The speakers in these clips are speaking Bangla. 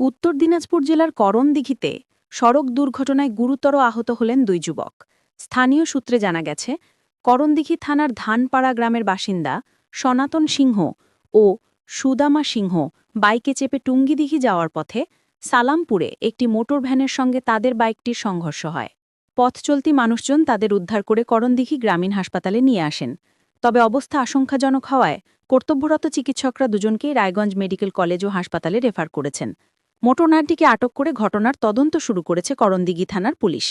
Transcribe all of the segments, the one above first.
উত্তর দিনাজপুর জেলার করণদিঘিতে সড়ক দুর্ঘটনায় গুরুতর আহত হলেন দুই যুবক। স্থানীয় সূত্রে জানা গেছে, করণদিঘি থানার ধানপাড়া গ্রামের বাসিন্দা সনাতন সিংহ ও সুদামা সিংহ বাইকে চেপে টুঙ্গিদিঘি যাওয়ার পথে সালামপুরে একটি মোটর ভ্যানের সঙ্গে তাদের বাইকটির সংঘর্ষ হয়। পথ চলতি মানুষজন তাদের উদ্ধার করে করণদিঘি গ্রামীণ হাসপাতালে নিয়ে আসেন। তবে অবস্থা আশঙ্কাজনক হওয়ায় কর্তব্যরত চিকিৎসকরা দুজনকেই রায়গঞ্জ মেডিকেল কলেজ ও হাসপাতালে রেফার করেছেন। মোটরনারটিকে আটক করে ঘটনার তদন্ত শুরু করেছে করণদিঘি থানার পুলিশ।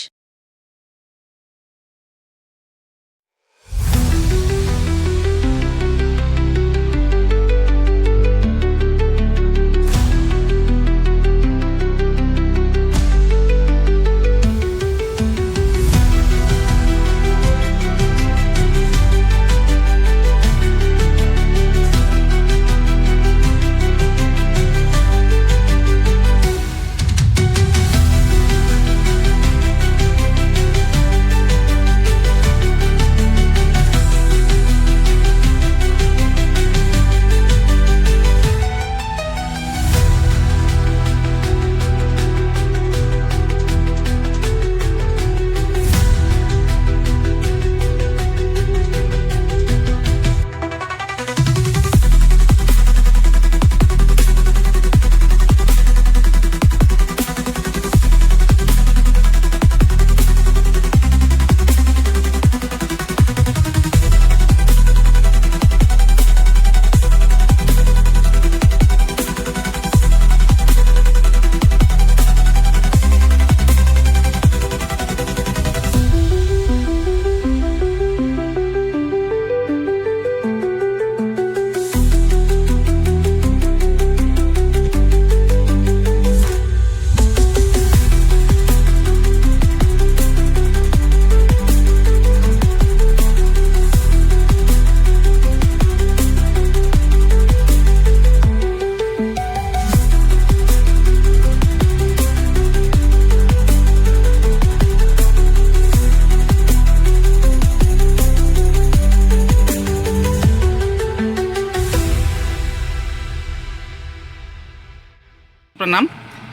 আপনার নাম?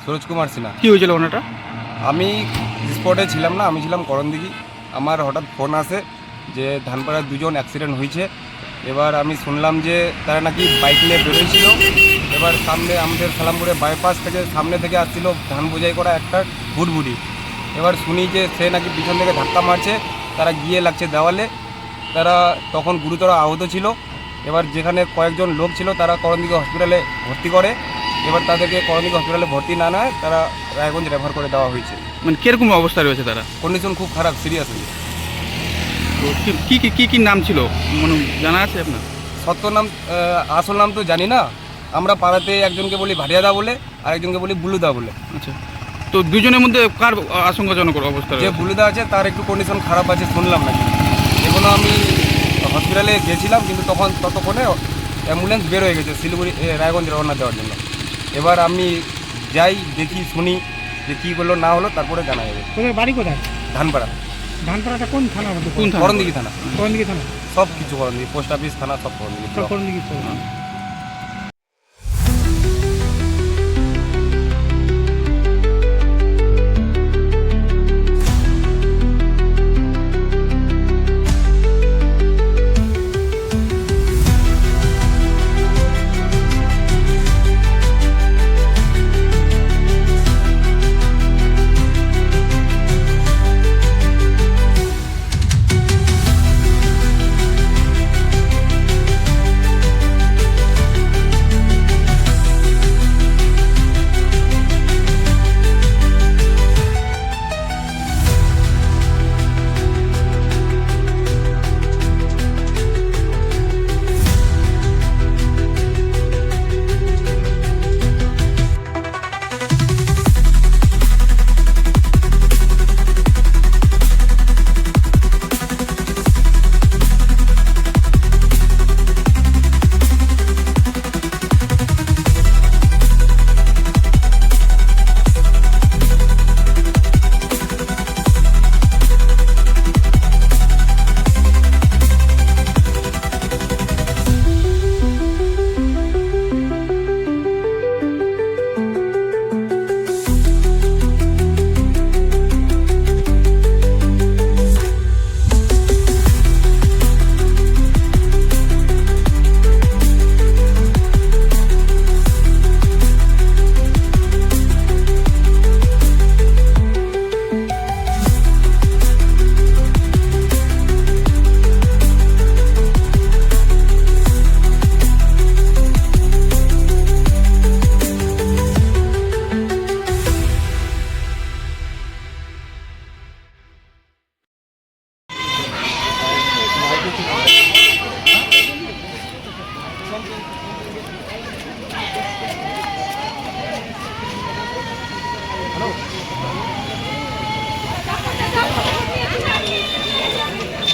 সরোজ কুমার সিনহা। কি হয়েছিল ওনাটা আমি স্পটে ছিলাম না আমি ছিলাম করণদিঘি। আমার হঠাৎ ফোন আসে যে ধানপাড়ার দুজন অ্যাক্সিডেন্ট হয়েছে। এবার আমি শুনলাম যে তারা নাকি বাইক নিয়ে বেরোয়ছিল। এবার সামনে আমাদের সালামপুরে বাইপাস থেকে সামনে থেকে আসছিল ধান বোঝাই করা একটা বুটবুড়ি এবার শুনি যে সে নাকি পিছন থেকে ধাক্কা মারছে তারা গিয়ে লাগছে দেওয়ালে। তারা তখন গুরুতর আহত ছিল। এবার যেখানে কয়েকজন লোক ছিল তারা করণদিঘি হসপিটালে ভর্তি করে। এবার তাদেরকে করণদিঘি হসপিটালে ভর্তি না নেয় তারা রায়গঞ্জ রেফার করে দেওয়া হয়েছে। মানে কীরকম অবস্থা রয়েছে তারা? কন্ডিশন খুব খারাপ সিরিয়াস তো কি- কি কি কি নাম ছিল? মানে জানা আছে আপনার? সত্য নাম আসল নাম তো জানি না। আমরা পাড়াতে একজনকে বলি ভাটিয়াদা বলে আর একজনকে বলি বুলুদা বলে। আচ্ছা। তো দুজনের মধ্যে কার আশঙ্কাজনক অবস্থা যে বুলুদা আছে তার একটু কন্ডিশন খারাপ আছে শুনলাম নাকি। এখনও আমি হসপিটালে গেছিলাম কিন্তু তখন ততক্ষণে অ্যাম্বুলেন্স বের হয়ে গেছে শিলিগুড়ি রায়গঞ্জ রওনা দেওয়ার জন্য। এবার আমি যাই দেখি শুনি যে কি হলো না হলো তারপরে জানা যাবে। তোদের বাড়ি কোথায়? ধানপাড়া। ধানপাড়াটা কোন থানা কোন থানা? করণদিঘি থানা। কোন থানা। সব কিছু করণদিঘি পোস্ট অফিস থানা সব করণদিঘি সব